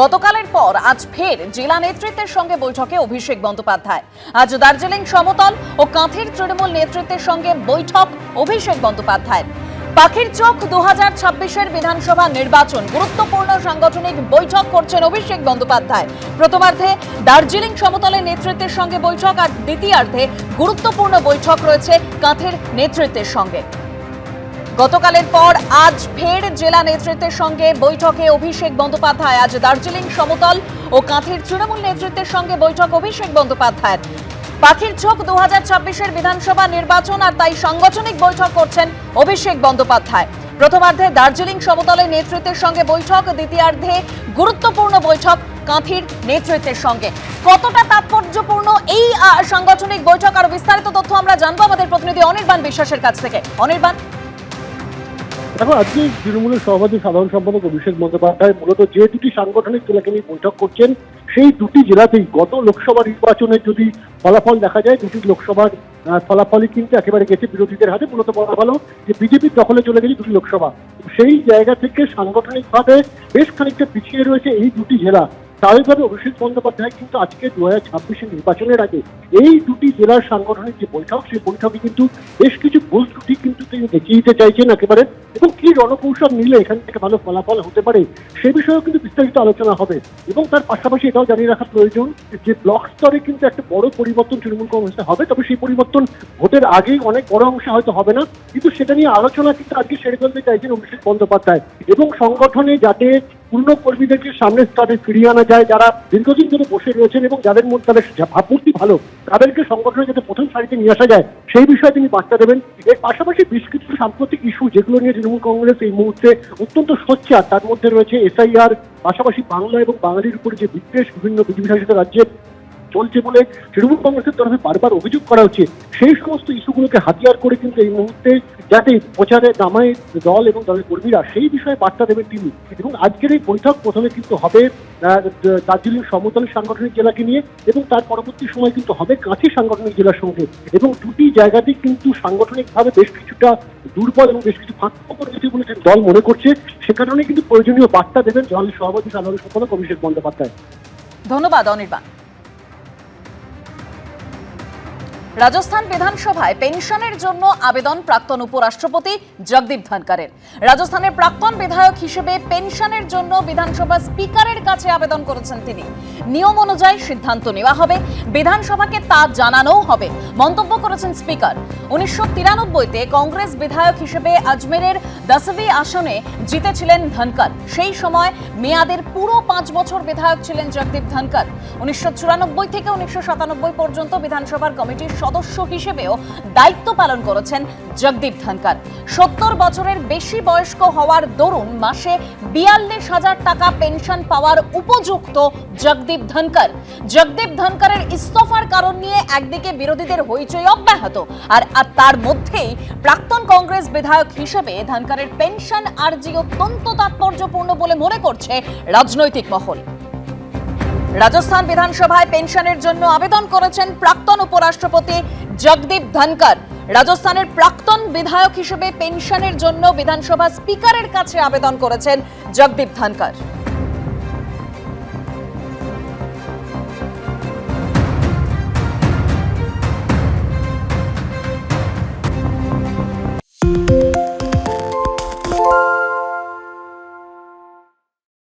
গতকালের পর আজ ফের জেলা নেতৃত্বের সঙ্গে বৈঠকে অভিষেক বন্দ্যোপাধ্যায়। আজ দার্জিলিং সমতল ও কাঁথির তৃণমূল নেতৃত্বের সঙ্গে বৈঠক অভিষেক বন্দ্যোপাধ্যায়ের। পাখির চোখ দু হাজার ছাব্বিশের বিধানসভা নির্বাচন গুরুত্বপূর্ণ সাংগঠনিক বৈঠক করছেন অভিষেক বন্দ্যোপাধ্যায়। প্রথমার্ধে দার্জিলিং সমতলের নেতৃত্বের সঙ্গে বৈঠক, আর দ্বিতীয়ার্ধে গুরুত্বপূর্ণ বৈঠক রয়েছে কাঁথের নেতৃত্বের সঙ্গে। গতকালের পর আজ ফের জেলা নেতৃত্বের সঙ্গে বৈঠকে অভিষেক বন্দ্যোপাধ্যায়। আজ দার্জিলিং, সমতল ও কাঁথির তৃণমূল নেতৃত্বের সঙ্গে বৈঠক অভিষেক বন্দ্যোপাধ্যায়ের। পাখির চোখ দু হাজার বিধানসভা নির্বাচন আর তাই সাংগঠনিক বৈঠক করছেন অভিষেক বন্দ্যোপাধ্যায়। প্রথমার্ধে দার্জিলিং সমতলের নেতৃত্বের সঙ্গে বৈঠক, দ্বিতীয়ার্ধে গুরুত্বপূর্ণ বৈঠক কাঁথির নেতৃত্বের সঙ্গে। কতটা তাৎপর্যপূর্ণ এই সাংগঠনিক বৈঠক আর বিস্তারিত তথ্য আমরা জানব আমাদের প্রতিনিধি অনির্বাণ বিশ্বাসের কাছ থেকে। অনির্বাণ? দেখো, আজকে তৃণমূলের সভাপতি, সাধারণ সম্পাদক অভিষেক বন্দ্যোপাধ্যায় মূলত যে দুটি সাংগঠনিক জেলাকে নিয়ে বৈঠক করছেন, সেই দুটি জেলাতেই গত লোকসভা নির্বাচনে যদি ফলাফল দেখা যায়, দুটি লোকসভার ফলাফলই কিন্তু একেবারে গেছে বিরোধীদের হাতে। মূলত বলা ভালো যে, বিজেপির দখলে চলে গেছে দুটি লোকসভা। সেই জায়গা থেকে সাংগঠনিকভাবে বেশ খানিকটা পিছিয়ে রয়েছে এই দুটি জেলা। স্বাভাবিকভাবে অভিষেক বন্দ্যোপাধ্যায় কিন্তু আজকে দু হাজার ছাব্বিশের নির্বাচনের আগে এই দুটি জেলার সাংগঠনিক যে বৈঠক, সেই বৈঠকে কিন্তু বেশ কিছু ভুল ত্রুটি কিন্তু তিনি দেখিয়ে দিতে চাইছেন একেবারে। এবং কি রণকৌশল নিলে এখান থেকে ভালো ফলাফল হতে পারে, সে বিষয়েও কিন্তু বিস্তারিত আলোচনা হবে। এবং তার পাশাপাশি এটাও জানিয়ে রাখা প্রয়োজন যে ব্লক স্তরে কিন্তু একটা বড় পরিবর্তন তৃণমূল কংগ্রেসে হবে, তবে সেই পরিবর্তন ভোটের আগেই অনেক বড় অংশে হয়তো হবে না। কিন্তু সেটা নিয়ে আলোচনা কিন্তু আজকে সেরে ফেলতে চাইছেন অভিষেক বন্দ্যোপাধ্যায়। এবং সংগঠনে যাতে পূর্ণ কর্মীদেরকে সামনের স্তরে ফিরিয়ে আনা যায়, যারা দীর্ঘদিন ধরে বসে রয়েছেন এবং যাদের মধ্যে তাদের ভাবমূর্তি ভালো, তাদেরকে সংগঠনে যাতে প্রথম সারিতে নিয়ে আসা যায়, সেই বিষয়ে তিনি বার্তা দেবেন। এর পাশাপাশি বেশ কিছু সাম্প্রতিক ইস্যু যেগুলো নিয়ে তৃণমূল কংগ্রেস এই মুহূর্তে অত্যন্ত সোচ্চার তার মধ্যে রয়েছে এসআইআর, পাশাপাশি বাংলা এবং বাঙালির উপরে যে বিদ্বেষ বিভিন্ন বিজেপি শাসিত রাজ্যে চলছে বলে তৃণমূল কংগ্রেসের তরফে বারবার অভিযোগ করা হচ্ছে। সেই সমস্ত ইস্যুগুলোকে হাতিয়ার করে কিন্তু এই মুহূর্তে যাতে প্রচারে নামায় দল এবং দলের কর্মীরা, সেই বিষয়ে বার্তা দেবেন তিনি। এবং আজকের এই বৈঠক প্রথমে কিন্তু হবে দার্জিলিং সমতল সাংগঠনিক জেলাকে নিয়ে এবং তার পরবর্তী সময় কিন্তু হবে কাঁথি সাংগঠনিক জেলার সঙ্গে। এবং দুটি জায়গাতেই কিন্তু সাংগঠনিকভাবে বেশ কিছুটা দুর্বল এবং বেশ কিছু ফাঁক রয়েছে বলে দল মনে করছে। সে কারণে কিন্তু প্রয়োজনীয় বার্তা দেবেন দলের সভাপতি সাধারণ সম্পাদক অভিষেক বন্দ্যোপাধ্যায়। ধন্যবাদ, অনির্বাণ। রাজস্থান বিধানসভায় পেনশনের জন্য আবেদন প্রাক্তন উপরাষ্ট্রপতি জগদীপ ধনকারের। রাজস্থানের প্রাক্তন বিধায়ক হিসেবে পেনশনের জন্য বিধানসভা স্পিকারের কাছে আবেদন করেছেন তিনি। নিয়ম অনুযায়ী সিদ্ধান্ত নেওয়া হবে, বিধানসভাকে তা জানানোও হবে, মন্তব্য করেছেন স্পিকার। উনিশশো তিরানব্বইতে কংগ্রেস বিধায়ক হিসেবে আজমেরের দসবি আসনে জিতেছিলেন ধনকর। সেই সময় মেয়াদের পুরো পাঁচ বছর বিধায়ক ছিলেন জগদীপ ধনকর। উনিশশো চুরানব্বই থেকে উনিশশো সাতানব্বই পর্যন্ত বিধানসভার কমিটির সদস্য হিসেবেও দায়িত্ব পালন করেছেন জগদীপ ধনকার। সত্তর বছরের বেশি বয়স্ক হওয়ার দরুন মাসে বিয়াল্লিশ হাজার টাকা পেনশন পাওয়ার উপযুক্ত জগদীপ ধনকার। জগদীপ ধনকারের ইস্তফার কারণ নিয়ে একদিকে বিরোধীদের হইচই অব্যাহত, আর তার মধ্যেই প্রাক্তন কংগ্রেস বিধায়ক হিসেবে ধনকারের পেনশন আর্জি অত্যন্ত তাৎপর্যপূর্ণ বলে মনে করছে রাজনৈতিক মহল। রাজস্থান বিধানসভায় পেনশনের জন্য আবেদন করেছেন প্রাক্তন উপরাষ্ট্রপতি জগদীপ ধনকর রাজস্থানের প্রাক্তন বিধায়ক হিসেবে পেনশনের জন্য বিধানসভা স্পিকারের কাছে আবেদন করেছেন জগদীপ ধনকর